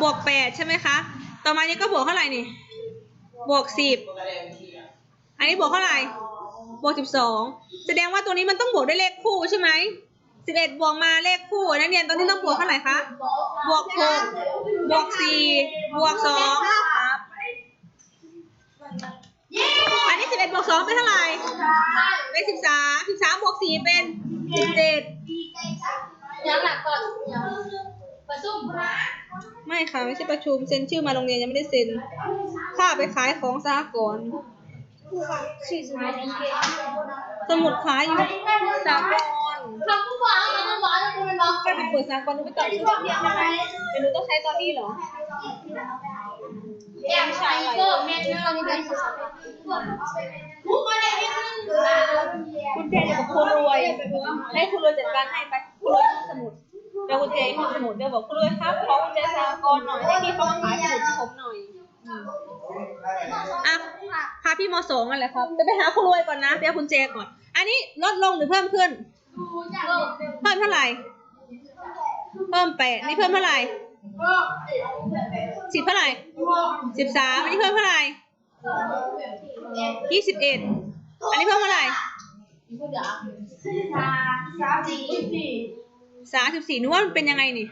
บวกแปดใช่ไหมคะ ต่อมานี้ก็บวกเท่าไหร่นี่ บวกสิบ อันนี้บวกเท่าไหร่ บวกสิบสอง แสดงว่าตัวนี้มันต้องบวกด้วยเลขคู่ใช่ไหมสิบเอ็ดบวกมาเลขคู่นักเรียนตอนนี้ต้องบวกเท่าไหร่คะ บวกหกบวกสี่บวกสองครับอันนี้สิบเอ็ดบวกสองเป็นเท่าไหร่ เป็นสิบสามสิบสามบวกสี่เป็นสิบเจ็ดยังหลักก่อน ประซุ่มไม่ค่ะไม่ใช่ประชุมเซ็นชื่อมาโรงเรียนยังไม่ได้เซ็นค่าไปขายของสหกรณ์สมุดขายอยู่สหกรณ์คำผู้ฟังคำผู้ฟังจะเป็นน้องแค่ไปเปิดสหกรณ์ดูไปต่อชื่อเรียนได้ไหมไม่รู้ต้องใช้ตอนนี้เหรอแอบใช้ก็แม่เนื้อนี่เป็นผู้มาได้ไม่ขึ้นคุณเจจะบอกครูรวยให้ครูรวยจัดการให้ไปครูรวยห้องสมุด เดี๋ยวคุณเจห้องสมุดเดี๋ยวบอกครูรวยครับขอคุณเจสหกรณ์หน่อยให้พี่เขามาขายสมุดให้ผมหน่อยอืมอะพาพี่มสองนั่นแหละครับ จะไปหาครูรวยก่อนนะไปเอาคุณเจก่อน อันนี้ลดลงหรือเพิ่มขึ้น เพิ่มเท่าไหร่ เพิ่มแปดนี่เพิ่มเท่าไหร่สิบเท่าไหร่สิบสามอันนี้เพิ่มเท่าไหร่ยี่สิบเอ็ดอันนี้เพิ่มเท่าไหร่สามสิบสี่ นึกว่ามันเป็นยังไงนี่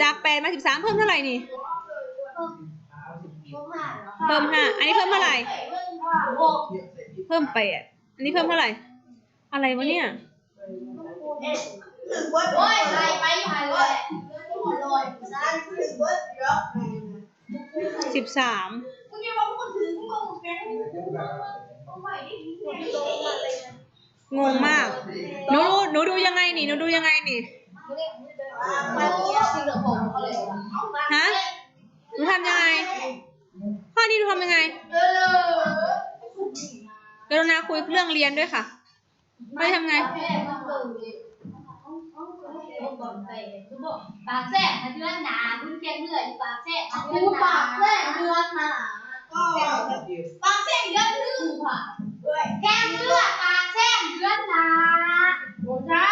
จากแปดมาสิบสามเพิ่มเท่าไหร่นี่ เพิ่มห้าอันนี้เพิ่มเท่าไหร่ เพิ่มแปดอันนี้เพิ่มเท่าไหร่ อะไรวะเนี่ยโอ้ยไปไปไปเลยสิบสาม งงมากหนูหนูดูยังไงนี่หนูดูยังไงนี่มันสีเหลืองผมเขาเลยฮะหนูทำยังไง ข้อนี้หนูทำยังไงเออกรุณาคุยเรื่องเรียนด้วยค่ะไม่ทำไงปากแซ่บมาเดือนหนาคุณแกงเหนื่อยปากแซ่บมาเดือนหนาปากแซ่บเดือนหนาปากแซ่บเดือนนึงค่ะ แกงเลือดปากแซ่บเดือนหนาโอ้เจ้า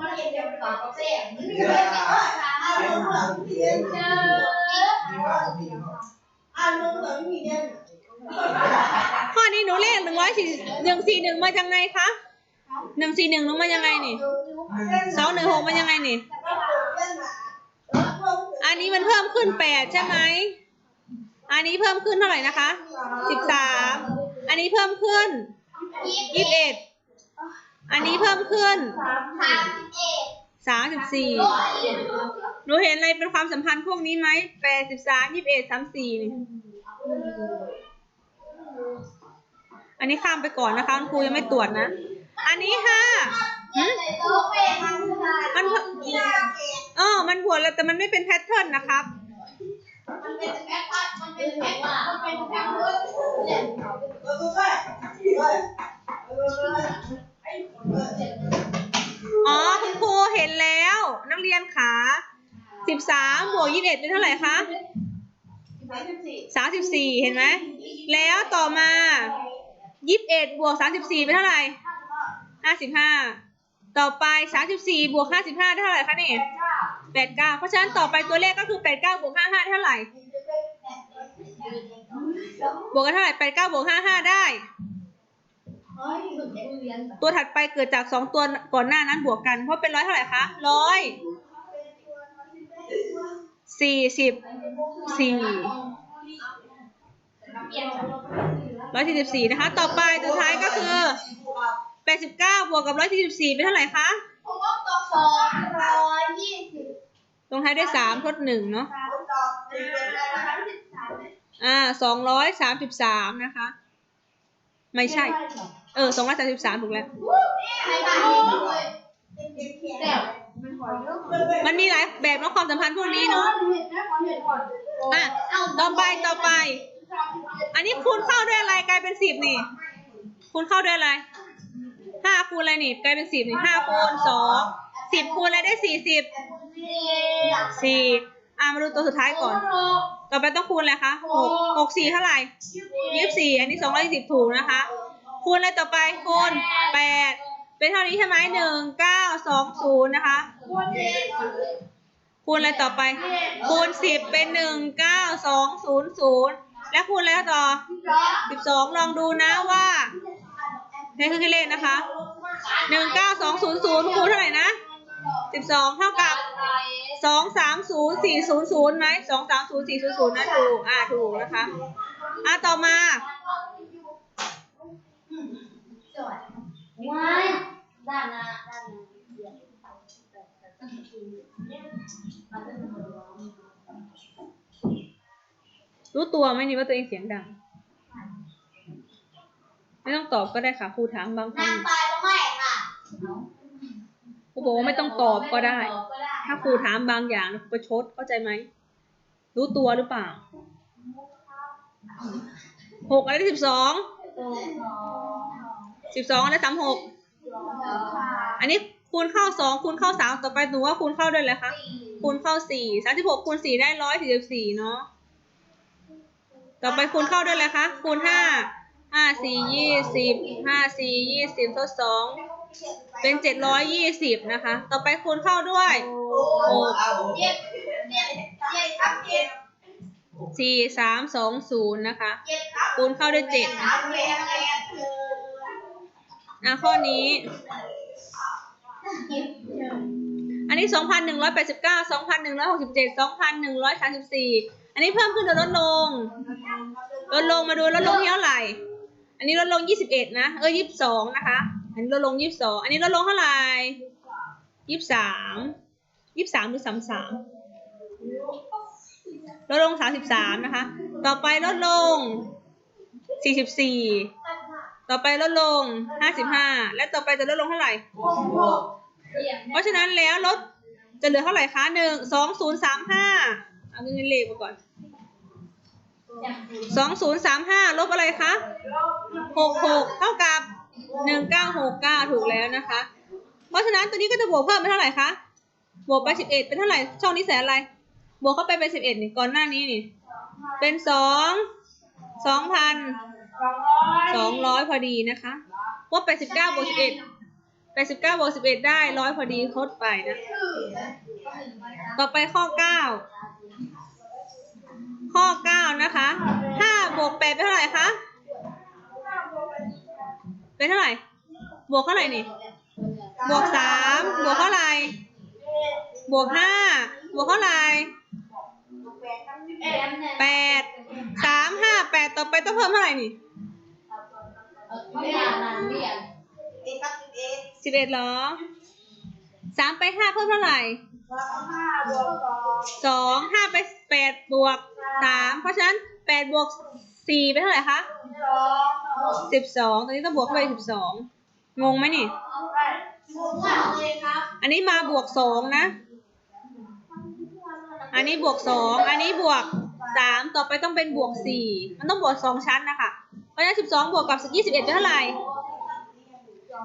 มาเรียนเดียวปากแซ่บเดือนหนาเจอข้อนี้หนูเลขหนึ่งร้อยสี่หนึ่งสี่หนึ่งมาจากไหนคะหนึ่งสี่หนึ่งหนูมายังไงนี่สองหนึ่งหกมายังไงนี่ อันนี้มันเพิ่มขึ้นแปดใช่ไหมอันนี้เพิ่มขึ้นเท่าไหร่นะคะสิบสาม อันนี้เพิ่มขึ้นยี่สิบเอ็ดอันนี้เพิ่มขึ้นสามสิบเอ็ดสามสิบสี่หนูเห็นอะไรเป็นความสัมพันธ์พวกนี้ไหมแปดสิบสามยี่สิบเอ็ดสามสี่นี่อันนี้ข้ามไปก่อนนะคะคุณครูยังไม่ตรวจนะ อันนี้ค่ะหึโต๊ะเป็นมันมันเพิ่มเออมันบวกแล้วแต่มันไม่เป็นแพทเทิร์นนะครับ มันเป็นแพ็คมันเป็นแพ็คมันเป็นแพ็คเลยอ๋อคุณครูเห็นแล้ว นักเรียนขาสิบสามบวกยี่สิบเอ็ดเป็นเท่าไหร่คะสามสิบสี่เห็นไหม แล้วต่อมายี่สิบเอ็ดบวกสามสิบสี่เป็นเท่าไหร่ห้าสิบห้า ต่อไปสามสิบสี่บวกห้าสิบห้าได้เท่าไหร่คะนี่แปดเก้าเพราะฉะนั้นต่อไปตัวเลขก็คือแปดเก้าบวกห้าห้าเท่าไหร่ บวกกันเท่าไหร่แปดเก้าบวกห้าห้าได้ ตัวถัดไปเกิดจากสองตัวก่อนหน้านั้นบวกกัน เพราะเป็นร้อยเท่าไหร่คะร้อยสี่สิบสี่ร้อยสี่สิบสี่นะคะ ต่อไปตัวท้ายก็คือ แปดสิบเก้าบวกกับร้อยสี่สิบสี่เป็นเท่าไหร่คะ ผมว่าตัวสองร้อยยี่สิบลงท้ายด้วยสามทดหนึ่งเนาะอ่าสองร้อยสามสิบสามนะคะ ไม่ใช่ เออสองร้อยสามสิบสามถูกแล้วใครบ้างเลยแต่มันมีหลายแบบเนาะความสัมพันธ์พวกนี้เนาะอะ ต่อไป ต่อไป อันนี้คูณเข้าด้วยอะไรกลายเป็นสิบนี่ คูณเข้าด้วยอะไร ห้าคูณอะไรนี่กลายเป็นสิบนี่ห้าคูณสองสิบคูณอะไรได้สี่สิบสี่อะมาดูตัวสุดท้ายก่อน ต่อไปต้องคูณอะไรคะหกหกสี่เท่าไหร่ยี่สิบสี่อันนี้สองร้อยสิบถูกนะคะ คูณอะไรต่อไปคูณแปดเป็นเท่านี้ใช่ไหมหนึ่งเก้าสองศูนย์นะคะ คูณอะไรต่อไป คูณสิบเป็นหนึ่งเก้าสองศูนย์ศูนย์และคูณแล้วต่อสิบสองลองดูนะว่าในเครื่องคิดเลขนะคะหนึ่งเก้าสองศูนย์ศูนย์คูณเท่าไหร่นะสิบสองเท่ากับสองสามศูนย์สี่ศูนย์ศูนย์ไหมสองสามศูนย์สี่ศูนย์ศูนย์นะถูกอ่าถูกนะคะอะต่อมาว้ายด้านหน้าด้านหน้ารู้ตัวไหมนี่ว่าตัวเองเสียงดัง ไม่ต้องตอบก็ได้ค่ะครูถามบางคนั่รั้งงไปแล้วไม่ค่ะครูบอกว่าไม่ต้องตอบก็ได้ ถ้าครูถามบางอย่างครูประชดเข้าใจไหมรู้ตัวหรือเปล่าหกอะไรได้สิบสองสิบสองอะไรสามหกอันนี้คูณเข้าสองคูณเข้าสามต่อไปหนูว่าคูณเข้าด้วยเลยคะคูณเข้าสี่สามสิบหกคูณสี่ได้ร้อยสี่สิบสี่เนาะต่อไปคูณเข้าด้วยเลยคะคูณห้า ห้าสี่ยี่สิบห้าสี่ยี่สิบทดสองเป็นเจ็ดร้อยยี่สิบนะคะ ต่อไปคูณเข้าด้วยหกเจ็ดเจ็ดเจ็ดครับเจ็ดสี่สามสองศูนย์นะคะ คูณเข้าด้วยเจ็ดสามแปดแปดอะข้อนี้ อันนี้สองพันหนึ่งร้อยแปดสิบเก้าสองพันหนึ่งร้อยหกสิบเจ็ดสองพันหนึ่งร้อยสามสิบสี่อันนี้เพิ่มขึ้นหรือลดลง ลดลงมาดูลดลงที่เท่าไหร่ อันนี้ลดลงยี่สิบเอ็ดนะ เออยี่สิบสองนะคะ อันนี้ลดลงยี่สิบสองอันนี้ลดลงเท่าไหร่ยี่สิบสามยี่สิบสามหรือสามสามลดลงสามสิบสามนะคะ ต่อไปลดลงสี่สิบสี่ต่อไปลดลงห้าสิบห้าและต่อไปจะลดลงเท่าไหร่ เพราะฉะนั้นแล้วลดจะเหลือเท่าไหร่คะหนึ่งสองศูนย์สามห้าเอาเงินเลขมาก่อน สองศูนย์สามห้าลบอะไรคะหกหกเท่ากับหนึ่งเก้าหกเก้าถูกแล้วนะคะ เพราะฉะนั้นตัวนี้ก็จะบวกเพิ่มเป็นเท่าไหร่คะ บวกไปสิบเอ็ดเป็นเท่าไหร่ ช่องนี้แสนอะไร บวกเข้าไปเป็นสิบเอ็ดนี่ก่อนหน้านี้นี่ เป็นสองสองพันสองร้อยพอดีนะคะว่าแปดสิบเก้าบวกสิบเอ็ดแปดสิบเก้าบวกสิบเอ็ดได้ร้อยพอดีคดไปนะ ต่อไปข้อเก้า ข้อเก้านะคะห้าบวกแปดเป็นเท่าไหร่คะเป็นเท่าไหร่บวกเท่าไหร่นี่บวกสามบวกเท่าไหร่บวกห้าบวกเท่าไหร่แปดสามห้าแปดต่อไปต้องเพิ่มเท่าไหร่นี่สิบเอ็ดเหรอสามไปห้าเพิ่มเท่าไหร่สองห้าไปแปดบวก สามเพราะฉะนั้นแปดบวกสี่เป็นเท่าไหร่คะสิบสองตอนนี้ต้องบวกเข้าไปสิบสองงงไหมนี่ อันนี้มาบวกสองนะ อันนี้บวกสองอันนี้บวกสามต่อไปต้องเป็นบวกสี่มันต้องบวกสองชั้นนะคะเพราะฉะนั้นสิบสองบวกกับยี่สิบเอ็ดเป็นเท่าไหร่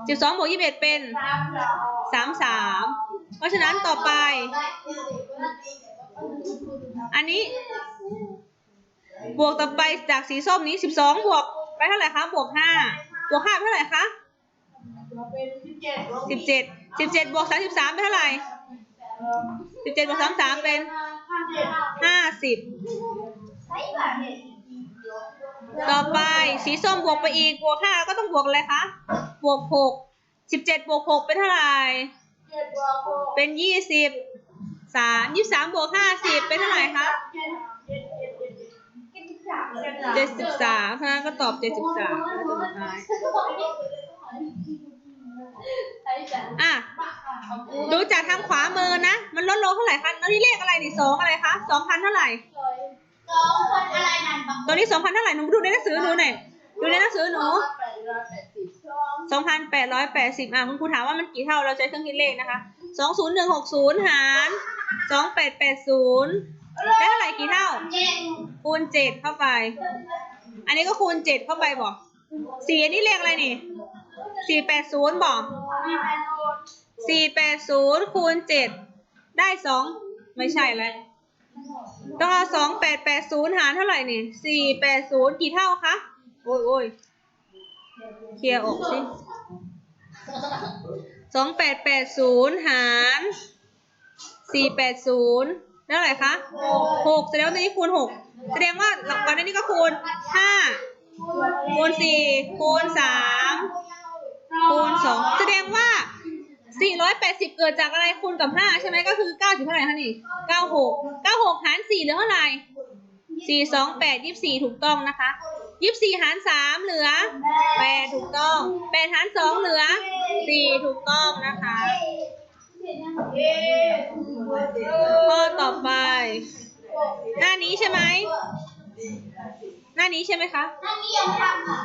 สิบสองบวกยี่สิบเอ็ดเป็นสามสามเพราะฉะนั้นต่อไป อันนี้ บวกต่อไปจากสีส้มนี้สิบสองบวกไปเท่าไหร่คะบวกห้าบวกห้าเท่าไหร่คะสิบเจ็ดสิบเจ็ดบวกสามสิบสามเป็นเท่าไหร่สิบเจ็ดบวกสามสามเป็นห้าสิบต่อไปสีส้มบวกไปอีกบวกห้าก็ต้องบวกอะไรคะบวกหกสิบเจ็ดบวกหกเป็นเท่าไหร่เป็นยี่สิบสามยี่สามบวกห้าสิบเป็นเท่าไหร่คะ เจ็ดสิบสามเพราะฉะนั้นก็ตอบเจ็ดสิบสามตัวสุดท้ายอะดูจากทางขวามือนะ มันลดลงเท่าไหร่คะแล้วนี่เลขอะไรนี่สองอะไรคะสองพันเท่าไหร่สองคนอะไรนั่นบักตัวนี้สองพันเท่าไหร่หนูดูในหนังสือหนูหน่อยดูในหนังสือหนูสองพันแปดร้อยแปดสิบอะคุณครูถามว่ามันกี่เท่าเราใช้เครื่องคิดเลขนะคะสองศูนย์หนึ่งหกศูนย์หารสองแปดแปดศูนย์ได้เท่าไหร่กี่เท่าเจ็ด คูณเจ็ดเข้าไป อันนี้ก็คูณเจ็ดเข้าไปบอกสี่อันนี้เลขอะไรนี่สี่แปดศูนย์บอกสี่แปดศูนย์คูณเจ็ดได้สองไม่ใช่แล้วต้องเอาสองแปดแปดศูนย์หารเท่าไหร่นี่สี่แปดศูนย์กี่เท่าคะ โอ้ยโอ้ยเคลียร์ออกสิสองแปดแปดศูนย์หารสี่แปดศูนย์ แล้วอะไรคะหกแสดงว่าตัวนี้คูณหกแสดงว่าหลักวันนี้ก็คูณห้าคูณสี่คูณสามคูณสองแสดงว่าสี่ร้อยแปดสิบเกิดจากอะไรคูณกับห้าใช่ไหมก็คือเก้าสิบเท่าไหร่คะนี่เก้าหกเก้าหกหารสี่เหลือเท่าไหร่สี่สองแปดยี่สิบสี่ถูกต้องนะคะยี่สิบสี่หารสามเหลือแปดถูกต้องแปดหารสองเหลือสี่ถูกต้องนะคะ ข้อต่อไป หน้านี้ใช่ไหม หน้านี้ใช่ไหมคะ หนั่นนี่ยังทำค่ะ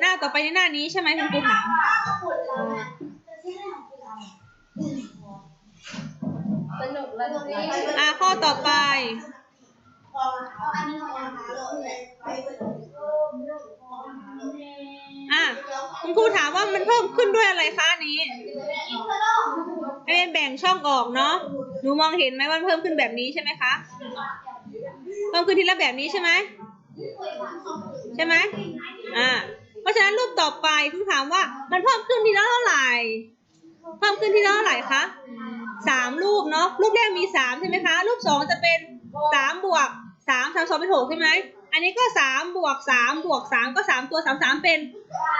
หน้าต่อไปในหน้านี้ใช่ไหมคุณครูถามสนุกแล้วตรงนี้อะข้อต่อไปอันนี้ของยัง อะคุณครูถามว่ามันเพิ่มขึ้นด้วยอะไรคะนี้ให้เรียนแบ่งช่องออกเนาะหนูมองเห็นไหมว่ามันเพิ่มขึ้นแบบนี้ใช่ไหมคะเพิ่มขึ้นทีละแบบนี้ใช่ไหมใช่ไหมอ่าเพราะฉะนั้นรูปต่อไปคุณถามว่ามันเพิ่มขึ้นทีละเท่าไหร่เพิ่มขึ้นทีละเท่าไหร่คะสามรูปเนาะรูปแรกมีสามใช่ไหมคะ รูปสองจะเป็นสามบวกสามสามสองเป็นหกใช่ไหมอันนี้ก็สามบวกสามบวกสามก็สามตัวสามสามเป็น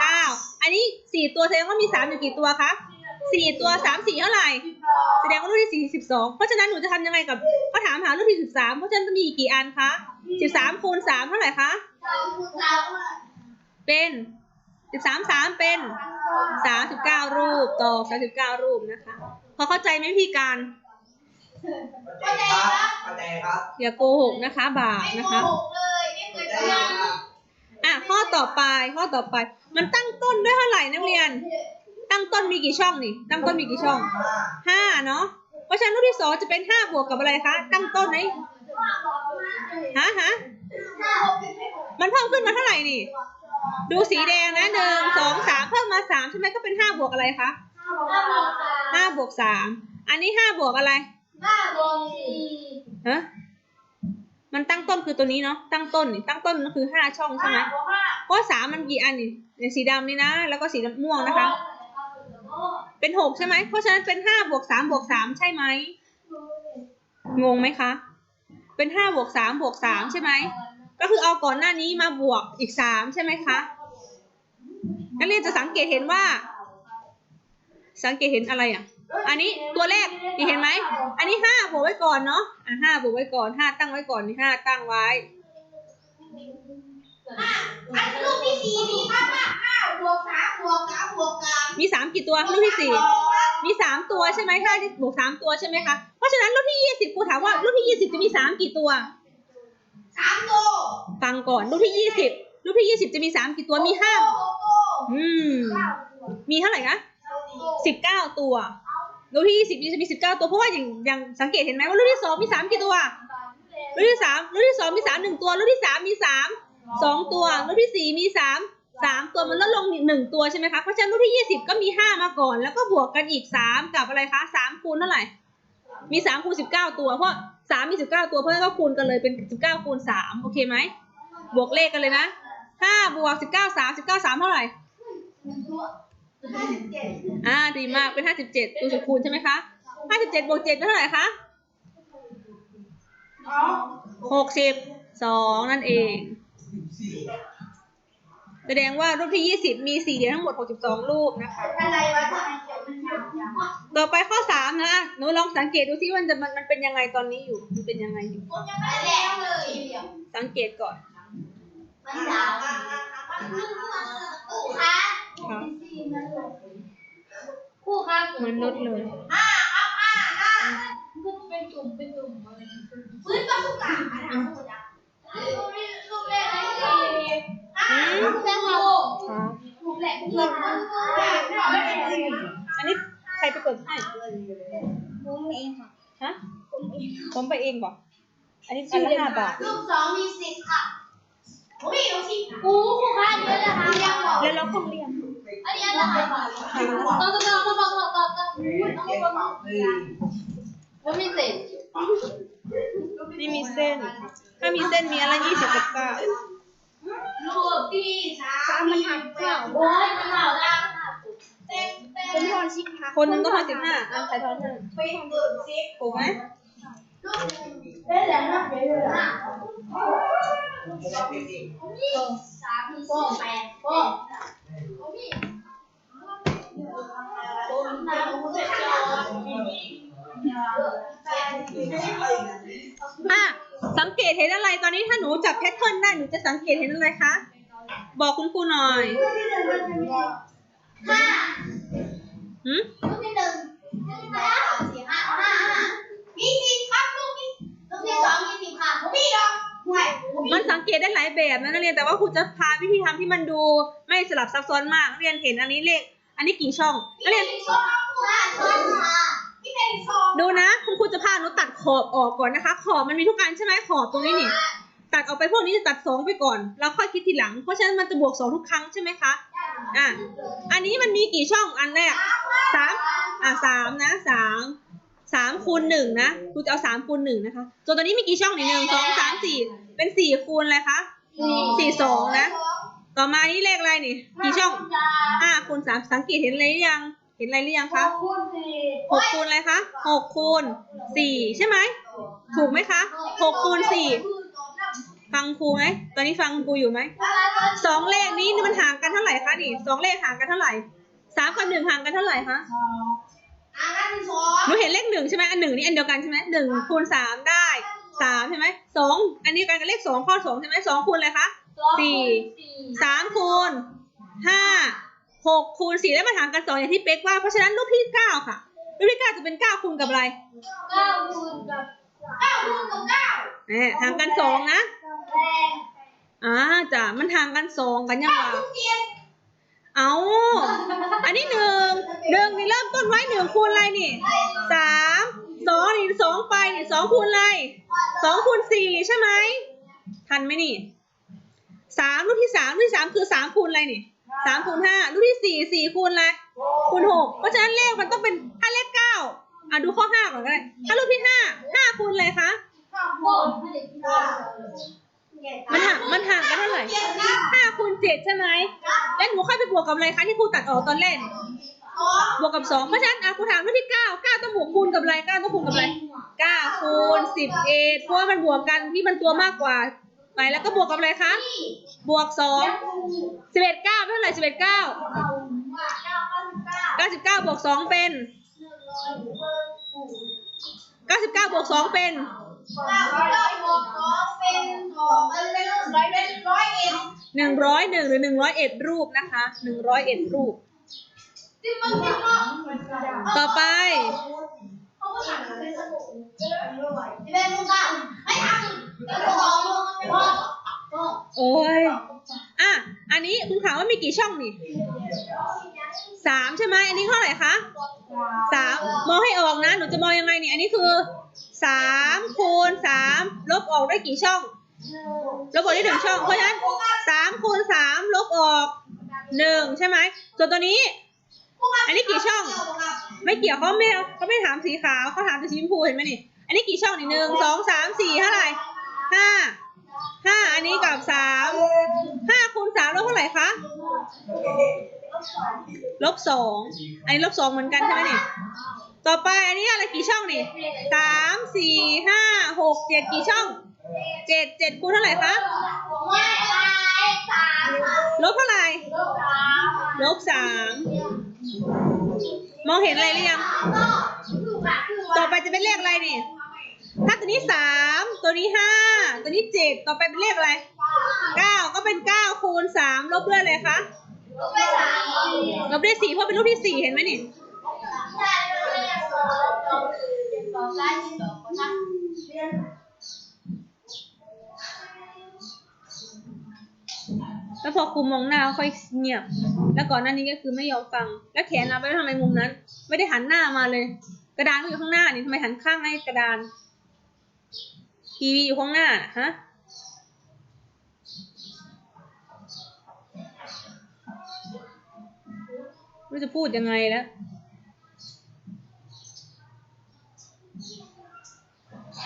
เก้าอันนี้สี่ตัวแสดงว่ามีสามอยู่กี่ตัวคะสี่ตัวสามสี่เท่าไหร่ แสดงว่ารูปที่สี่สิบสองเพราะฉะนั้นหนูจะทำยังไงกับเขาถามหารูปที่สิบสามเพราะฉะนั้นจะมีกี่อันคะสิบสามคูณสามเท่าไหร่คะเป็นสิบสามสามเป็นสามสิบเก้ารูปต่อสามสิบเก้ารูปนะคะพอเข้าใจไหมพี่การเข้าใจครับเข้าใจครับอย่าโกหกนะคะ บาปนะคะ ต่อไปข้อต่อไป มันตั้งต้นด้วยเท่าไหร่นักเรียน ตั้งต้นมีกี่ช่องนี่ ตั้งต้นมีกี่ช่องห้าห้าเนาะเพราะฉะนั้นรูปที่สองจะเป็นห้าบวกกับอะไรคะตั้งต้นไหนฮะฮะมันเพิ่มขึ้นมาเท่าไหร่นี่ ดูสีแดงนะหนึ่งสองสามเพิ่มมาสามใช่ไหมก็เป็นห้าบวกอะไรคะห้าบวกสามอันนี้ห้าบวกอะไรห้าบวกสี่ฮะ มันตั้งต้นคือตัวนี้เนาะตั้งต้นนี่ตั้งต้นก็คือห้าช่องใช่ไหมบวกห้าเพราะสามมันกี่อันนี่เนี่ยสีดำนี่นะ แล้วก็สีม่วงนะคะ เป็นหกใช่ไหมเพราะฉะนั้นเป็นห้าบวกสามบวกสามใช่ไหมงงไหมคะ เป็นห้าบวกสามบวกสามใช่ไหมก็คือเอาก่อนหน้านี้มาบวกอีกสามใช่ไหมคะนักเรียนจะสังเกตเห็นว่า สังเกตเห็นอะไรอะ อันนี้ตัวแรกนี่เห็นไหม อันนี้ห้าบวกไว้ก่อนเนาะ อะห้าบวกไว้ก่อนห้าตั้งไว้ก่อนนี่ห้าตั้งไว้อันรูปที่สี่มีค่าว่าห้าบวกสามบวกสามบวกสามมีสามกี่ตัวรูปที่สี่มีสามตัวใช่ไหมห้าที่บวกสามตัวใช่ไหมคะ เพราะฉะนั้นรูปที่ยี่สิบครูถามว่ารูปที่ยี่สิบจะมีสามกี่ตัวสามตัว ฟังก่อนรูปที่ยี่สิบรูปที่ยี่สิบจะมีสามกี่ตัวมีห้าหกตัวอืมเก้ามีเท่าไหร่คะตัวสิบเก้าตัว รูปที่ยี่สิบจะมีสิบเก้าตัวเพราะว่าอย่างอย่างสังเกตเห็นไหมว่ารูปที่สองมีสามกี่ตัวรูปที่สามรูปที่สองมีสามหนึ่งตัวรูปที่สามมีสามสองตัวรูปที่สี่มีสามสามตัวมันลดลงหนึ่งตัวใช่ไหมคะเพราะฉะนั้นรูปที่ยี่สิบก็มีห้ามาก่อน แล้วก็บวกกันอีกสามกับอะไรคะสามคูณเท่าไหร่ มีสามคูณสิบเก้าตัวเพราะสามมีสิบเก้าตัวเพราะฉะนั้นก็คูณกันเลยเป็นสิบเก้าคูณสามโอเคไหมบวกเลขกันเลยนะห้าบวกสิบเก้าสามสิบเก้าสามเท่าไหร่ หนึ่งตัวห้าสิบเจ็ดอ่าดีมากเป็นห้าสิบเจ็ดตัวสุดคูณใช่ไหมคะห้าสิบเจ็ดบวกเจ็ดเป็นเท่าไหร่คะอ๋อหกสิบสองนั่นเองสี่แสดงว่ารูปที่ยี่สิบมีสี่เหรียญทั้งหมดหกสิบสองรูปนะคะอะไรวะทำไมเขียนมันยาวจังวะต่อไปข้อสามนะหนูลองสังเกตดูซิว่ามันจะมันมันเป็นยังไงตอนนี้อยู่ มันเป็นยังไงอยู่ผมยังไม่ได้แล้วเลยเดี๋ยวสังเกตก่อนมันยาวมัน ครึ่งมันคู่ค้าครับคู่ค้าเหมือนนุชเลยห้าครับห้าห้าก็เป็นจุ่มเป็นจุ่มอะไรพื้นก็ทุกอย่างนะรูปนี้รูปแรกเลยห้ารูปแรกค่ะครับรูปแรกรูปแรกรูปแรกอันนี้ใครไปกดให้ผมเองค่ะฮะผมไปเองบอกอันนี้อันละห้าบาทรูปสองมีสิบค่ะโอ้ยดูสิกูคู่ค้าเยอะนะคะยังบอกแล้วเราก็เรียน อันนี้อันละห้าบาทต่อต่อต่อต่อต่อต่อต่อเจ็ดเปล่าหนึ่งผมมีสิบนี่มีเส้น ถ้ามีเส้นมีอะไรยี่สิบกับเก้ารูปที่สามมันหักเปล่าโอ้ยมันเหล่าดังเป็นทอนสิบห้าคนหนึงต้องทอนสิบห้าอะใครทอนห้าไปเบิกสิบถูกไหมได้แล้วนะได้แล้วนะไม่ได้เป็นจริงสามสองแปด อะสังเกตเห็นอะไรตอนนี้ถ้าหนูจับแพทเทิร์นได้หนูจะสังเกตเห็นอะไรคะ บอกคุณครูหน่อยห้าหืมลูกที่หนึ่งห้าสี่ห้าห้าห้ามีสิบครับลูกที่ลูกที่สองมีสิบค่ะผมมีดอกมันสังเกตได้หลายแบบนะนักเรียนแต่ว่าครูจะพาวิธีทำที่มันดูไม่สลับซับซ้อนมากนักเรียนเห็นอันนี้เลข อันนี้กี่ช่องนักเรียน ดูนะ คุณครูจะพาหนูตัดขอบออกก่อนนะคะ ขอบมันมีทุกอันใช่ไหมขอบตรงนี้นี่ ตัดออกไปพวกนี้จะตัดสองไปก่อน แล้วค่อยคิดทีหลัง เพราะฉะนั้นมันจะบวกสองทุกครั้งใช่ไหมคะ อะ อันนี้มันมีกี่ช่องอันแรกสามอะสามนะสามสามคูณหนึ่งนะครูจะเอาสามคูณหนึ่งนะคะส่วนตัวนี้มีกี่ช่องนี่หนึ่งสองสามสี่เป็นสี่คูณอะไรคะสี่สองนะ ต่อมานี่เลขอะไรนี่ กี่ช่องห้าคูณสามสังเกตเห็นอะไรหรือยังเห็นอะไรหรือยังคะคูณสี่หกคูณอะไรคะหกคูณสี่ใช่ไหม ถูกไหมคะหกคูณสี่ฟังครูไหม ตอนนี้ฟังครูอยู่ไหม สองเลขนี้มันห่างกันเท่าไหร่คะนี่สองเลขห่างกันเท่าไหร่สามกับหนึ่งห่างกันเท่าไหร่คะอ่านั่นสองหนูเห็นเลขหนึ่งใช่ไหมอันหนึ่งนี่อันเดียวกันใช่ไหมหนึ่งคูณสามได้สามใช่ไหมสองอันนี้กันกับเลขสองข้อสองใช่ไหมสองคูณอะไรคะสี่สามคูณห้า หกคูณสี่แล้วมันห่างกันสองอย่างที่เป๊กว่า เพราะฉะนั้นรูปที่เก้าค่ะ รูปที่เก้าจะเป็นเก้าคูณกับอะไรเก้าคูณกับเก้าคูณกับเก้าแหมห่างกันสองนะแรงอ่าจ้ะมันห่างกันสองกันยังวะทุกเจ็ดเอาอันนี้หนึ่งหนึ่งนี่เริ่มต้นไว้หนึ่งคูณอะไรนี่สามสองนี่สองไปนี่สองคูณอะไรสองคูณสี่ใช่ไหมทันไหมนี่สามรูปที่สามรูปที่สามคือสามคูณอะไรนี่ สามคูณห้ารูปที่สี่สี่คูณอะไรคูณหกเพราะฉะนั้นเลขมันต้องเป็นถ้าเลขเก้าอะดูข้อห้าก่อนก็ได้ถ้ารูปที่ห้าห้าคูณอะไรคะมันห่างมันห่างกันเท่าไหร่ห้าคูณเจ็ดใช่ไหมแล้วหนูค่อยไปบวกกับอะไรคะที่ครูตัดออกตอนเล่นบวกกับสองเพราะฉะนั้นอะครูถามว่าที่เก้าเก้าต้องบวกคูณกับอะไรเก้าต้องคูณกับอะไรเก้าคูณสิบเอ็ดเพราะว่ามันบวกกันที่มันตัวมากกว่า ไปแล้วก็บวกกับอะไรคะ บวกสองสิบเอ็ดเก้าเป็นเท่าไหร่สิบเอ็ดเก้าเก้าสิบเก้าบวกสองเป็นเก้าสิบเก้าบวกสองเป็นหนึ่งร้อยหนึ่งหรือหนึ่งร้อยเอ็ดรูปนะคะหนึ่งร้อยเอ็ดรูป ต่อไป โอ้ยอะอันนี้คุณถามว่ามีกี่ช่องนี่สามใช่ไหมอันนี้เท่าไหร่คะสามมองให้ออกนะ หนูจะมองยังไงนี่ อันนี้คือสามคูณสามลบออกได้กี่ช่อง ลบออกได้หนึ่งช่อง เพราะฉะนั้นสามคูณสามลบออกหนึ่งใช่ไหม ส่วนตัวนี้ อันนี้กี่ช่อง ไม่เกี่ยวเขาไม่เขาไม่ถามสีขาวเขาถามแต่สีชมพูเห็นไหมนี่ อันนี้กี่ช่องนี่หนึ่งสองสามสี่เท่าไหร่ห้า ห้าอันนี้กับสามห้าคูณสามลบเท่าไหร่คะลบสองอันนี้ลบสองเหมือนกันใช่ไหมนี่ต่อไปอันนี้อะไรกี่ช่องนี่สามสี่ห้าหกเจ็ดกี่ช่องเจ็ดเจ็ดคูณเท่าไหร่คะลบเท่าไหร่ลบสามมองเห็นอะไรหรือยัง ต่อไปจะเป็นเลขอะไรนี่ ถ้าตัวนี้สามตัวนี้ห้าตัวนี้เจ็ดต่อไปเป็นเลขอะไรเก้าก็เป็นเก้าคูณสามลบด้วยอะไรคะลบด้วยสี่เพราะเป็นรูปที่สี่เห็นไหมนี่แล้วพอครูมองหน้าค่อยเงียบ แล้วก่อนหน้านี้ก็คือไม่ยอมฟัง แล้วแขนเราไปทำไมมุมนั้น ไม่ได้หันหน้ามาเลย กระดานก็อยู่ข้างหน้านี่ทำไมหันข้างให้กระดาน ทีวีอยู่ข้างหน้าฮะไม่รู้จะพูดยังไงแล้ว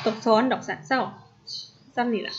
ตกซ้อนดอกสัตว์เศร้าซ้ำนี่แหละ